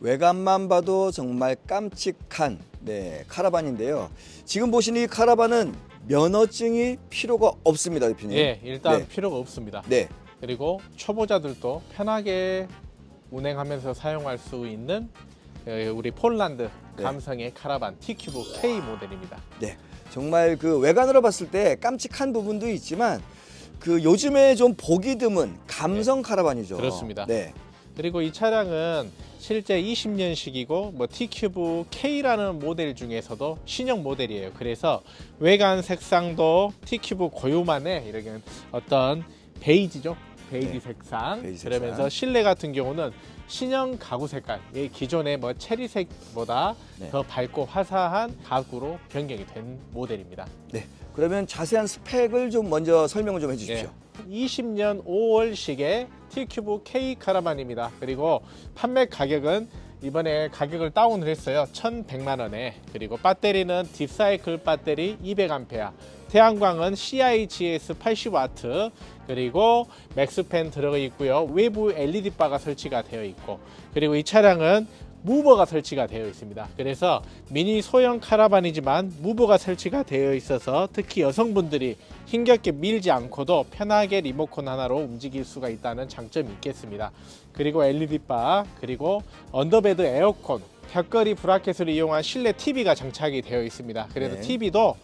외관만 봐도 정말 깜찍한 네, 카라반인데요. 지금 보시는 이 카라반은 면허증이 필요가 없습니다, 대표님. 예, 일단 네. 필요가 없습니다. 네. 그리고 초보자들도 편하게 운행하면서 사용할 수 있는 어, 우리 폴란드 네. 감성의 카라반 T큐브 K 모델입니다. 네. 정말 그 외관으로 봤을 때 깜찍한 부분도 있지만 그 요즘에 좀 보기 드문 감성 카라반이죠. 그렇습니다. 네. 그리고 이 차량은 실제 20년식이고 뭐 T큐브 K라는 모델 중에서도 신형 모델이에요. 그래서 외관 색상도 T큐브 고유만의 이렇게 어떤 베이지죠. 베이지 네. 색상. 베이지. 그러면서 실내 같은 경우는 신형 가구 색깔, 이 기존의 뭐 체리색보다 네. 더 밝고 화사한 가구로 변경이 된 모델입니다. 네. 그러면 자세한 스펙을 좀 먼저 설명을 좀 해주십시오. 예. 20년 5월식의 T큐브 K 카라반입니다. 그리고 판매 가격은 이번에 가격을 다운을 했어요. 1,100만 원에. 그리고 배터리는 딥사이클 배터리 200A. 태양광은 CIGS 80W. 그리고 맥스팬 들어가 있고요. 외부 LED 바가 설치가 되어 있고. 그리고 이 차량은 무버가 설치가 되어 있습니다. 그래서 미니 소형 카라반이지만 무버가 설치가 되어 있어서 특히 여성분들이 힘겹게 밀지 않고도 편하게 리모컨 하나로 움직일 수가 있다는 장점이 있겠습니다. 그리고 LED 바, 그리고 언더베드 에어컨, 벽걸이 브라켓을 이용한 실내 TV가 장착이 되어 있습니다. 그래서 네. TV도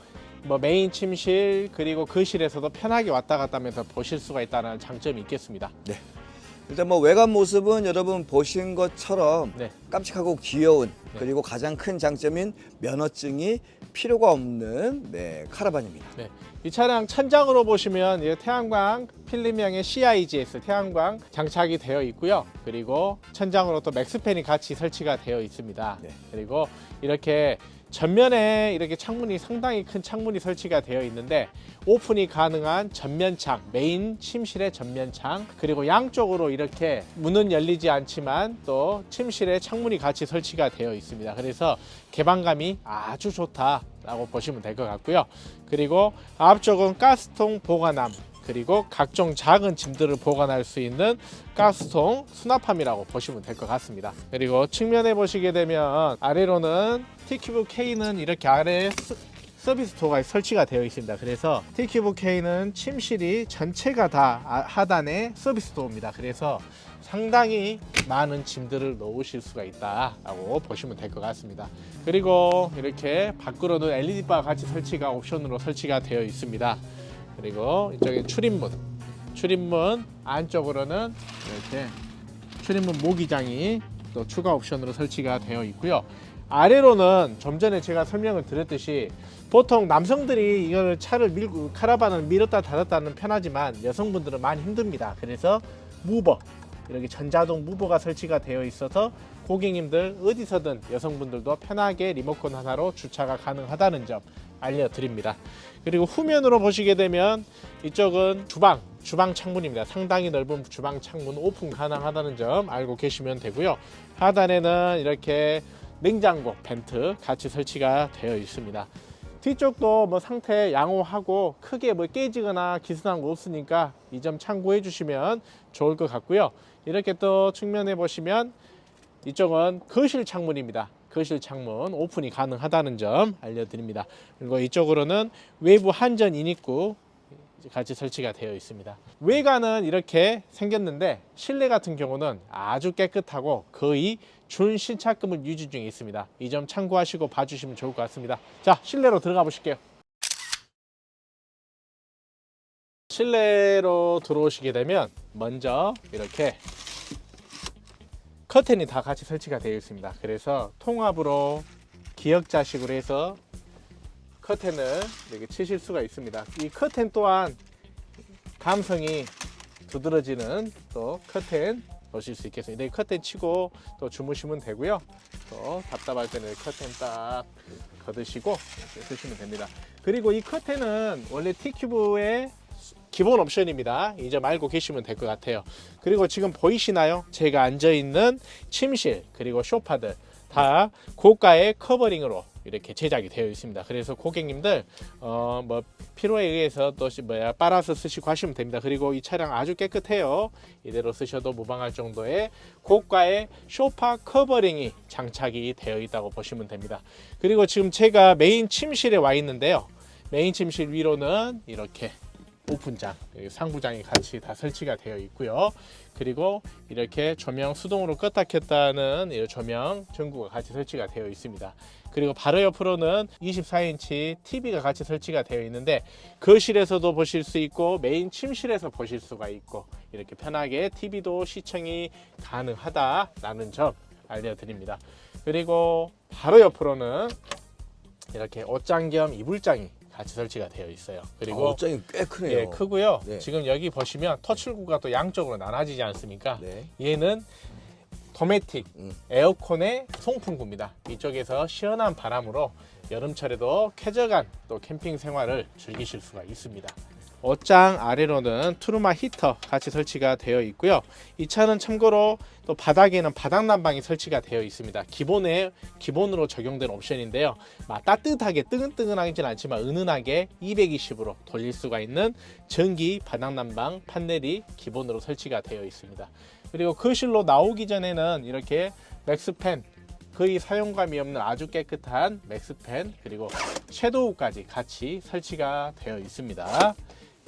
뭐 메인 침실 그리고 거실에서도 편하게 왔다 갔다 하면서 보실 수가 있다는 장점이 있겠습니다. 일단 뭐 외관 모습은 여러분 보신 것처럼 네. 깜찍하고 귀여운 네. 그리고 가장 큰 장점인 면허증이 필요가 없는 네, 카라반입니다. 네. 이 차량 천장으로 보시면 이 태양광 필름형의 CIGS 태양광 장착이 되어 있고요. 그리고 천장으로 또 맥스팬이 같이 설치가 되어 있습니다. 네. 그리고 이렇게 전면에 이렇게 창문이 상당히 큰 창문이 설치가 되어 있는데 오픈이 가능한 전면창, 메인 침실의 전면창, 그리고 양쪽으로 이렇게 문은 열리지 않지만 또 침실에 창문이 같이 설치가 되어 있습니다. 그래서 개방감이 아주 좋다라고 보시면 될 것 같고요. 그리고 앞쪽은 가스통 보관함, 그리고 각종 작은 짐들을 보관할 수 있는 가스통 수납함이라고 보시면 될 것 같습니다. 그리고 측면에 보시게 되면 아래로는 T큐브 K는 이렇게 아래 스- 서비스 도어가 설치가 되어 있습니다. 그래서 T큐브 K는 침실이 전체가 다 아- 하단에 서비스 도어입니다. 그래서 상당히 많은 짐들을 놓으실 수가 있다라고 보시면 될 것 같습니다. 그리고 이렇게 밖으로는 LED 바 같이 설치가 옵션으로 설치가 되어 있습니다. 그리고 이쪽에 출입문, 출입문 안쪽으로는 이렇게 출입문 모기장이 또 추가 옵션으로 설치가 되어 있고요. 아래로는 좀 전에 제가 설명을 드렸듯이 보통 남성들이 이걸 차를 밀고 카라반을 밀었다 닫았다는 편하지만 여성분들은 많이 힘듭니다. 그래서 무버 이렇게 전자동 무버가 설치가 되어 있어서 고객님들 어디서든 여성분들도 편하게 리모컨 하나로 주차가 가능하다는 점 알려드립니다. 그리고 후면으로 보시게 되면 이쪽은 주방, 주방 창문입니다. 상당히 넓은 주방 창문 오픈 가능하다는 점 알고 계시면 되고요. 하단에는 이렇게 냉장고, 벤트 같이 설치가 되어 있습니다. 뒤쪽도 뭐 상태 양호하고 크게 뭐 깨지거나 기스난 거 없으니까 이 점 참고해 주시면 좋을 것 같고요. 이렇게 또 측면에 보시면 이쪽은 거실 창문입니다. 거실 창문 오픈이 가능하다는 점 알려드립니다. 그리고 이쪽으로는 외부 한전 인입구 같이 설치가 되어 있습니다. 외관은 이렇게 생겼는데 실내 같은 경우는 아주 깨끗하고 거의 준 신차급을 유지 중에 있습니다. 이 점 참고하시고 봐주시면 좋을 것 같습니다. 자 실내로 들어가 보실게요. 실내로 들어오시게 되면 먼저 이렇게 커튼이 다 같이 설치가 되어 있습니다. 그래서 통합으로 기역자식으로 해서 커튼을 이렇게 치실 수가 있습니다. 이 커튼 또한 감성이 두드러지는 또 커튼 보실 수 있겠습니다. 이 커튼 치고 또 주무시면 되고요. 또 답답할 때는 커튼 딱 걷으시고 쓰시면 됩니다. 그리고 이 커튼은 원래 T큐브의 기본 옵션입니다. 이점 알고 계시면 될 것 같아요. 그리고 지금 보이시나요? 제가 앉아 있는 침실 그리고 소파들 다 고가의 커버링으로 이렇게 제작이 되어 있습니다. 그래서 고객님들 어 뭐 필요에 의해서 또 시- 뭐야 빨아서 쓰시고 하시면 됩니다. 그리고 이 차량 아주 깨끗해요. 이대로 쓰셔도 무방할 정도의 고가의 쇼파 커버링이 장착이 되어 있다고 보시면 됩니다. 그리고 지금 제가 메인 침실에 와 있는데요. 메인 침실 위로는 이렇게 오픈장, 상부장이 같이 다 설치가 되어 있고요. 그리고 이렇게 조명 수동으로 껐다 켰다는 이 조명 전구가 같이 설치가 되어 있습니다. 그리고 바로 옆으로는 24인치 TV가 같이 설치가 되어 있는데 거실에서도 보실 수 있고 메인 침실에서 보실 수가 있고 이렇게 편하게 TV도 시청이 가능하다라는 점 알려드립니다. 그리고 바로 옆으로는 이렇게 옷장 겸 이불장이 같이 설치가 되어 있어요. 그리고 아, 옷장이 꽤 크네요. 예, 크고요. 네. 지금 여기 보시면 터출구가 또 양쪽으로 나눠지지 않습니까? 네. 얘는 도메틱 음. 에어컨의 송풍구입니다. 이쪽에서 시원한 바람으로 여름철에도 쾌적한 또 캠핑 생활을 즐기실 수가 있습니다. 옷장 아래로는 투르마 히터 같이 설치가 되어 있고요. 이 차는 참고로 또 바닥에는 바닥 난방이 설치가 되어 있습니다. 기본에 기본으로 적용된 옵션인데요. 막 따뜻하게 뜨근뜨근하지는 않지만 은은하게 220으로 돌릴 수가 있는 전기 바닥 난방 판넬이 기본으로 설치가 되어 있습니다. 그리고 거실로 나오기 전에는 이렇게 맥스팬 거의 사용감이 없는 아주 깨끗한 맥스팬 그리고 섀도우까지 같이 설치가 되어 있습니다.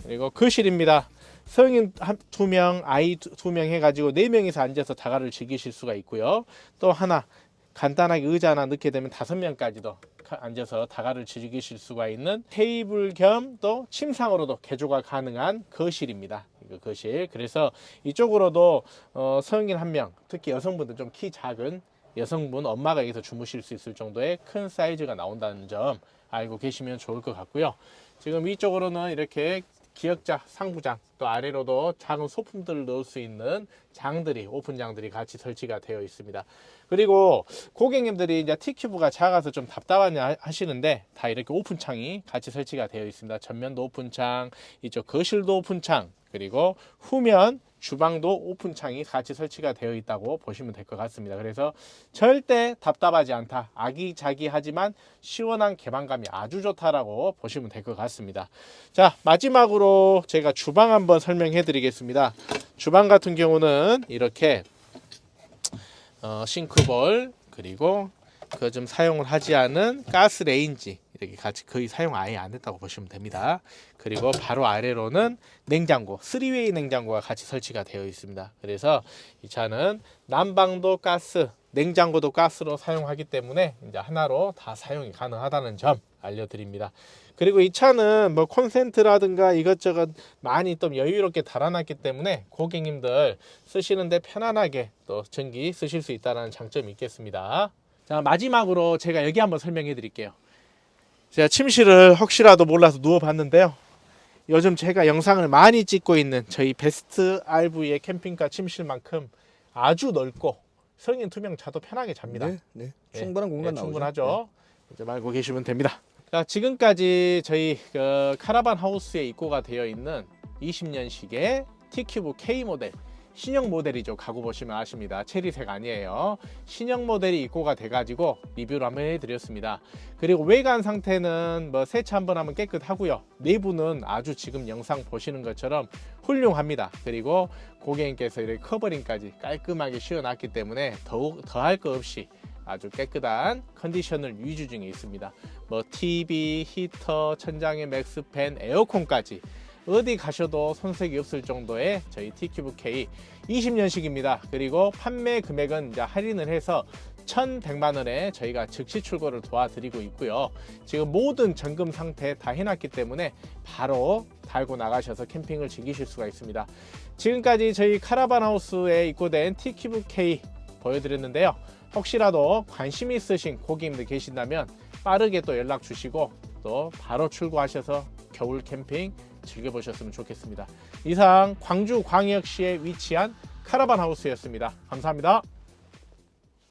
그리고 거실입니다. 성인 두 명, 아이 두 명 해가지고 네 명이서 앉아서 다가를 즐기실 수가 있고요. 또 하나 간단하게 의자 하나 넣게 되면 다섯 명까지도 가- 앉아서 다가를 즐기실 수가 있는 테이블 겸 또 침상으로도 개조가 가능한 거실입니다. 이거 거실. 그래서 이쪽으로도 어, 성인 한 명, 특히 여성분들 좀 키 작은 여성분 엄마가 여기서 주무실 수 있을 정도의 큰 사이즈가 나온다는 점 알고 계시면 좋을 것 같고요. 지금 위쪽으로는 이렇게 기역자 상부장 또 아래로도 작은 소품들을 넣을 수 있는 장들이 오픈장들이 같이 설치가 되어 있습니다. 그리고 고객님들이 이제 T큐브가 작아서 좀 답답하냐 하시는데 다 이렇게 오픈창이 같이 설치가 되어 있습니다. 전면도 오픈창, 이쪽 거실도 오픈창, 그리고 후면 주방도 오픈창이 같이 설치가 되어 있다고 보시면 될 것 같습니다. 그래서 절대 답답하지 않다. 아기자기하지만 시원한 개방감이 아주 좋다라고 보시면 될 것 같습니다. 자, 마지막으로 제가 주방 한번 설명해 드리겠습니다. 주방 같은 경우는 이렇게 어, 싱크볼 그리고 그 좀 사용을 하지 않은 가스 레인지 이렇게 같이 거의 사용 아예 안 했다고 보시면 됩니다. 그리고 바로 아래로는 냉장고, 3웨이 냉장고가 같이 설치가 되어 있습니다. 그래서 이 차는 난방도 가스, 냉장고도 가스로 사용하기 때문에 이제 하나로 다 사용이 가능하다는 점 알려드립니다. 그리고 이 차는 뭐 콘센트라든가 이것저것 많이 또 여유롭게 달아놨기 때문에 고객님들 쓰시는데 편안하게 또 전기 쓰실 수 있다는 장점이 있겠습니다. 자 마지막으로 제가 여기 한번 설명해 드릴게요. 제가 침실을 혹시라도 몰라서 누워봤는데요. 요즘 제가 영상을 많이 찍고 있는 저희 베스트 RV의 캠핑카 침실만큼 아주 넓고 성인 투명 자도 편하게 잡니다. 네, 네. 네, 충분한 공간 네, 나오죠. 충분하죠. 이제 말고 계시면 됩니다. 자, 지금까지 저희 그 카라반 하우스에 입고가 되어 있는 20년식의 T큐브 K 모델 신형 모델이죠. 가구 보시면 아십니다. 체리색 아니에요. 신형 모델이 입고가 돼가지고 리뷰를 한번 해드렸습니다. 그리고 외관 상태는 뭐 세차 한번 하면 깨끗하고요. 내부는 아주 지금 영상 보시는 것처럼 훌륭합니다. 그리고 고객님께서 이렇게 커버링까지 깔끔하게 씌워놨기 때문에 더욱 더할 거 없이 아주 깨끗한 컨디션을 유지 중에 있습니다. 뭐 TV, 히터, 천장에 맥스팬, 에어컨까지 어디 가셔도 손색이 없을 정도의 저희 T큐브 K 20년식입니다. 그리고 판매 금액은 이제 할인을 해서 1,100만 원에 저희가 즉시 출고를 도와드리고 있고요. 지금 모든 점검 상태 다 해놨기 때문에 바로 달고 나가셔서 캠핑을 즐기실 수가 있습니다. 지금까지 저희 카라반 하우스에 입고된 T큐브 K 보여드렸는데요. 혹시라도 관심 있으신 고객님들 계신다면 빠르게 또 연락 주시고 또 바로 출고하셔서 겨울 캠핑 즐겨보셨으면 좋겠습니다. 이상 광주 광역시에 위치한 카라반 하우스였습니다. 감사합니다.